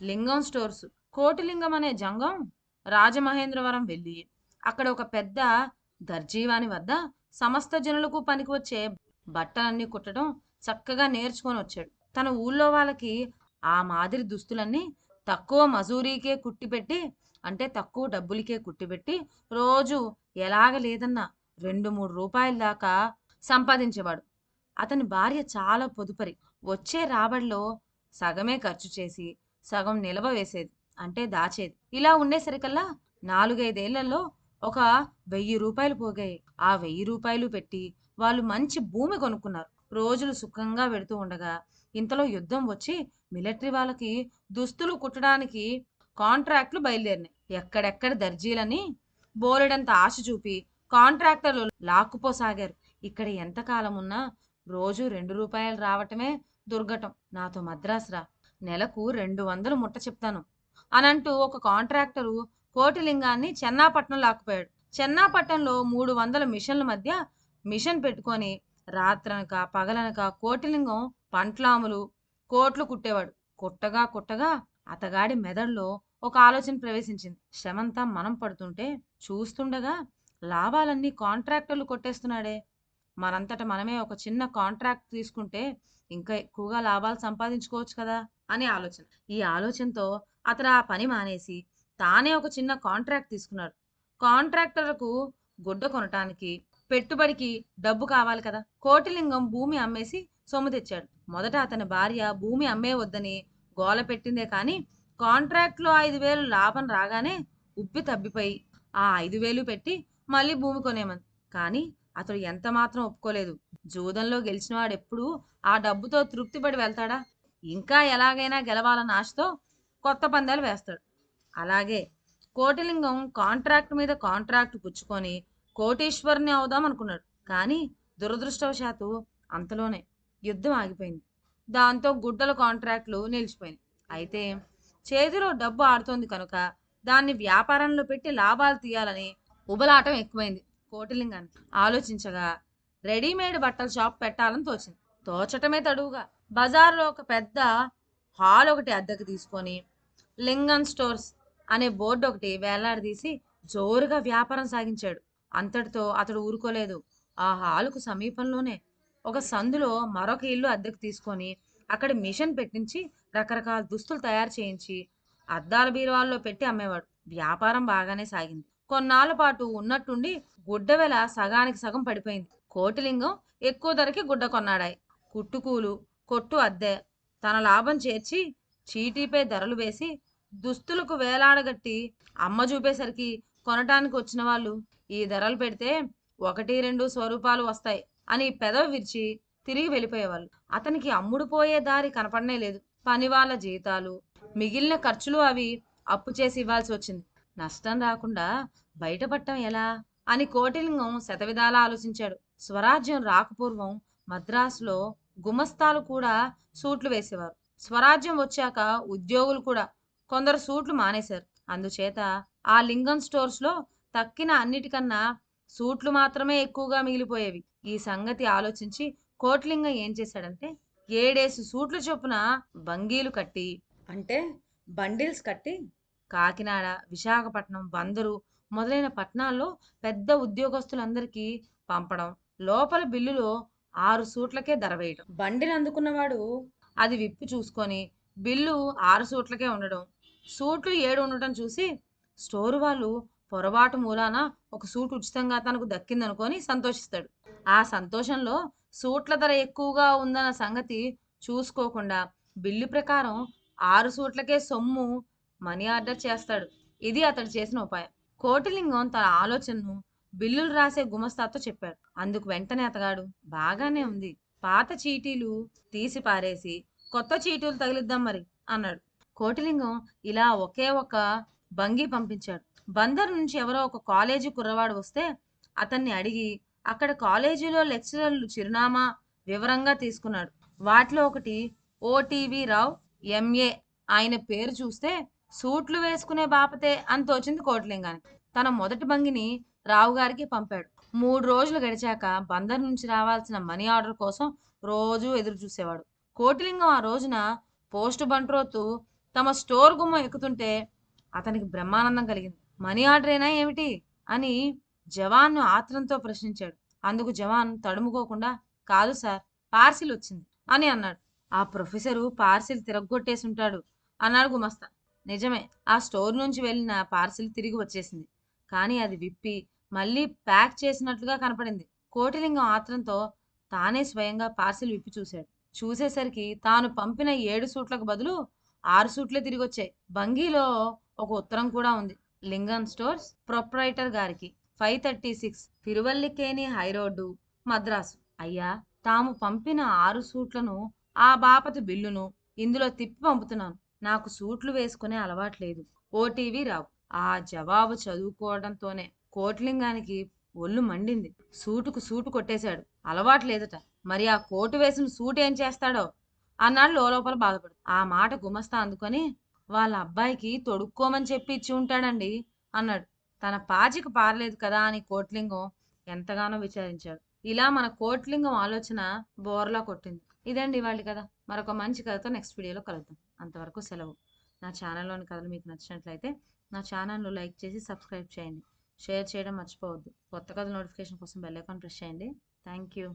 లింగం స్టోర్స్. కోటిలింగం అనే జంగం రాజమహేంద్రవరం వెళ్ళి అక్కడ ఒక పెద్ద దర్జీవాని వద్ద సమస్త జనులకు పనికి వచ్చే బట్టలన్నీ కుట్టడం చక్కగా నేర్చుకొని వచ్చాడు. తన ఊళ్ళో వాళ్ళకి ఆ మాదిరి దుస్తులన్నీ తక్కువ మజూరీకే కుట్టిపెట్టి అంటే తక్కువ డబ్బులకే కుట్టిపెట్టి రోజు ఎలాగ లేదన్నా రెండు మూడు రూపాయల దాకా సంపాదించేవాడు. అతని భార్య చాలా పొదుపరి. వచ్చే రాబడిలో సగమే ఖర్చు చేసి సగం నిలవ వేసేది అంటే దాచేది. ఇలా ఉండేసరికల్లా నాలుగైదేళ్ళలో ఒక వెయ్యి రూపాయలు పోగాయి. ఆ వెయ్యి రూపాయలు పెట్టి వాళ్ళు మంచి భూమి కొనుక్కున్నారు. రోజులు సుఖంగా పెడుతూ ఉండగా ఇంతలో యుద్ధం వచ్చి మిలిటరీ వాళ్ళకి దుస్తులు కుట్టడానికి కాంట్రాక్ట్లు బయలుదేరినాయి. ఎక్కడెక్కడ దర్జీలని బోలెడంత ఆశ చూపి కాంట్రాక్టర్లు లాక్కుపోసాగారు. ఇక్కడ ఎంతకాలం ఉన్నా రోజు రెండు రూపాయలు రావటమే దుర్ఘటం. నాతో మద్రాసు రా నెలకు రెండు వందలు ముట్ట చెప్తాను. అనంటూ ఒక కాంట్రాక్టరు కోటిలింగాన్ని చెన్నాపట్నం లాక్కుపోయాడు. చెన్నాపట్నంలో మూడు వందల మిషన్ల మధ్య మిషన్ పెట్టుకొని రాత్రనక పగలనక కోటిలింగం పంట్లాములు కోట్లు కుట్టేవాడు. కుట్టగా కుట్టగా అతగాడి మెదడులో ఒక ఆలోచన ప్రవేశించింది. శ్రమంతా మనం పడుతుంటే చూస్తుండగా లాభాలన్నీ కాంట్రాక్టర్లు కొట్టేస్తున్నాడే. మనంతట మనమే ఒక చిన్న కాంట్రాక్ట్ తీసుకుంటే ఇంకా ఎక్కువగా లాభాలు సంపాదించుకోవచ్చు కదా అనే ఆలోచన. ఈ ఆలోచనతో అతను ఆ పని మానేసి తానే ఒక చిన్న కాంట్రాక్ట్ తీసుకున్నాడు. కాంట్రాక్టర్లకు గుడ్డ కొనటానికి పెట్టుబడికి డబ్బు కావాలి కదా. కోటిలింగం భూమి అమ్మేసి సొమ్ము తెచ్చాడు. మొదట అతని భార్య భూమి అమ్మే వద్దని గోల పెట్టిందే కానీ కాంట్రాక్ట్లో ఐదు వేలు లాభం రాగానే ఉబ్బి తబ్బిపోయి ఆ ఐదు వేలు పెట్టి మళ్ళీ భూమి కొనేమంది కానీ అతడు ఎంత మాత్రం ఒప్పుకోలేదు. జూదంలో గెలిచినవాడు ఎప్పుడు ఆ డబ్బుతో తృప్తిపడి వెళ్తాడా? ఇంకా ఎలాగైనా గెలవాలన్న ఆశతో కొత్త పందాలు వేస్తాడు. అలాగే కోటిలింగం కాంట్రాక్ట్ మీద కాంట్రాక్ట్ పుచ్చుకొని కోటీశ్వరుని అవుదాం అనుకున్నాడు. కానీ దురదృష్టవశాత్తు అంతలోనే యుద్ధం ఆగిపోయింది. దాంతో గుడ్డల కాంట్రాక్ట్లు నిలిచిపోయినాయి. అయితే చేతిలో డబ్బు ఆడుతోంది కనుక దాన్ని వ్యాపారంలో పెట్టి లాభాలు తీయాలని ఉబలాటం ఎక్కువైంది. కోటిలింగానికి ఆలోచించగా రెడీమేడ్ బట్టల షాప్ పెట్టాలని తోచింది. తోచటమే తడువుగా. బజార్లో ఒక పెద్ద హాల్ ఒకటి అద్దెకు తీసుకొని లింగన్ స్టోర్స్ అనే బోర్డు ఒకటి వేలాడదీసి జోరుగా వ్యాపారం సాగించాడు. అంతటితో అతడు ఊరుకోలేదు. ఆ హాలుకు సమీపంలోనే ఒక సందులో మరొక ఇల్లు అద్దెకు తీసుకొని అక్కడ మిషన్ పెట్టించి రకరకాల దుస్తులు తయారు చేయించి అద్దాల బీరువాల్లో పెట్టి అమ్మేవాడు. వ్యాపారం బాగానే సాగింది. కొన్నాళ్ళ పాటు ఉన్నట్టుండి గుడ్డ వెల సగానికి సగం పడిపోయింది. కోటిలింగం ఎక్కువ ధరకి గుడ్డ కొన్నాడాయి. కుట్టుకూలు కొట్టు అద్దె తన లాభం చేర్చి చీటీపై ధరలు వేసి దుస్తులకు వేలాడగట్టి అమ్మ చూపేసరికి కొనటానికి వచ్చిన వాళ్ళు ఈ ధరలు పెడితే ఒకటి రెండు స్వరూపాలు వస్తాయి అని పెదవి విరిచి తిరిగి వెళ్ళిపోయేవాళ్ళు. అతనికి అమ్ముడు పోయే దారి కనపడనే లేదు. పని వాళ్ళ జీతాలు మిగిలిన ఖర్చులు అవి అప్పు చేసి ఇవ్వాల్సి వచ్చింది. నష్టం రాకుండా బయటపడటం ఎలా? అని కోటిలింగం శతవిధాలా ఆలోచించాడు. స్వరాజ్యం రాకపూర్వం మద్రాసులో గుమస్తాలు కూడా సూట్లు వేసేవారు. స్వరాజ్యం వచ్చాక ఉద్యోగులు కూడా కొందరు సూట్లు మానేశారు. అందుచేత ఆ లింగం స్టోర్స్లో తక్కిన అన్నిటికన్నా సూట్లు మాత్రమే ఎక్కువగా మిగిలిపోయేవి. ఈ సంగతి ఆలోచించి కోట్లింగం ఏం చేశాడంటే ఏడేసి సూట్లు చొప్పున బంగీలు కట్టి అంటే బండిల్స్ కట్టి కాకినాడ విశాఖపట్నం బందరు మొదలైన పట్టణాల్లో పెద్ద ఉద్యోగస్తులందరికీ పంపడం లోపల బిల్లులో ఆరు సూట్లకే ధర వేయడం బండిని అందుకున్నవాడు అది విప్పి చూసుకొని బిల్లు ఆరు సూట్లకే ఉండడం. సూట్లు ఏడు ఉండటం చూసి స్టోరు వాళ్ళు పొరపాటు మూలాన ఒక సూట్ ఉచితంగా తనకు దక్కిందనుకొని సంతోషిస్తాడు. ఆ సంతోషంలో సూట్ల ధర ఎక్కువగా ఉందన్న సంగతి చూసుకోకుండా బిల్లు ప్రకారం ఆరు సూట్లకే సొమ్ము మనీ ఆర్డర్ చేస్తాడు. ఇది అతడు చేసిన ఉపాయం. కోటిలింగం తన ఆలోచనను బిల్లులు రాసే గుమస్తాతో చెప్పాడు. అందుకు వెంటనే అతగాడు బాగానే ఉంది. పాత చీటీలు తీసి పారేసి కొత్త చీటీలు తగిలిద్దాం మరి అన్నాడు. కోటిలింగం ఇలా ఒకే ఒక బంగి పంపించాడు. బందర్ నుంచి ఎవరో ఒక కాలేజీ కుర్రవాడు వస్తే అతన్ని అడిగి అక్కడ కాలేజీలో లెక్చరర్లు చిరునామా వివరంగా తీసుకున్నాడు. వాటిలో ఒకటి ఓటీవీ రావు ఎంఏ ఆయన పేరు చూస్తే సూట్లు వేసుకునే బాపతే అని తోచింది కోటిలింగానికి. తన మొదటి భంగిని రావు గారికి పంపాడు. మూడు రోజులు గడిచాక బందర్ నుంచి రావాల్సిన మనీ ఆర్డర్ కోసం రోజు ఎదురు చూసేవాడు. కోటిలింగం ఆ రోజున పోస్ట్ బంట్రోతు తమ స్టోర్ గుమ్మం ఎక్కుతుంటే అతనికి బ్రహ్మానందం కలిగింది. మనీ ఆర్డరేనా ఏమిటి? అని జవాన్ను ఆత్రంతో ప్రశ్నించాడు. అందుకు జవాన్ తడుముకోకుండా కాదు సార్ పార్సిల్ వచ్చింది అని అన్నాడు. ఆ ప్రొఫెసరు పార్సిల్ తిరగొట్టేసి ఉంటాడు అన్నాడు గుమస్తా. నిజమే ఆ స్టోర్ నుంచి వెళ్ళిన పార్సిల్ తిరిగి వచ్చేసింది. కానీ అది విప్పి మళ్ళీ ప్యాక్ చేసినట్లుగా కనపడింది. కోటిలింగం ఆత్రంతో తానే స్వయంగా పార్సిల్ విప్పి చూశాడు. చూసేసరికి తాను పంపిన ఏడు సూట్లకు బదులు ఆరు సూట్లే తిరిగి వచ్చాయి బంగీలో ఒక ఉత్తరం కూడా ఉంది. లింగన్ స్టోర్స్ ప్రొప్రైటర్ గారికి five thirty six Thiruvallikeni high road Madras. అయ్యా తాము పంపిన ఆరు సూట్లను ఆ బాపతి బిల్లును ఇందులో తిప్పి పంపుతున్నాను. నాకు సూట్లు వేసుకునే అలవాట్లేదు. ఓటీవీ రావు. ఆ జవాబు చదువుకోవడంతోనే కోట్లింగానికి ఒళ్ళు మండింది. సూటుకు సూటు కొట్టేశాడు. అలవాట్లేదట మరి ఆ కోటు వేసిన సూట్ ఏం చేస్తాడో? అన్నాడు లోపల బాధపడు. ఆ మాట గుమస్తా అందుకొని వాళ్ళ అబ్బాయికి తొడుక్కోమని చెప్పి ఇచ్చి ఉంటాడండి అన్నాడు. తన పాచికి పారలేదు కదా అని కోట్లింగం ఎంతగానో విచారించాడు. ఇలా మన కోట్లింగం ఆలోచన బోర్లా కొట్టింది. ఇదండి వాళ్ళ కదా మరొక మంచి కథతో నెక్స్ట్ వీడియోలో కలుద్దాం. అంతవరకు సెలవు. నా ఛానల్లోని కథలు మీకు నచ్చినట్లయితే నా ఛానల్ను లైక్ చేసి సబ్స్క్రైబ్ చేయండి. షేర్ చేయడం మర్చిపోవద్దు. కొత్త కథ నోటిఫికేషన్ కోసం బెల్ ఐకాన్ ప్రెస్ చేయండి. Thank you.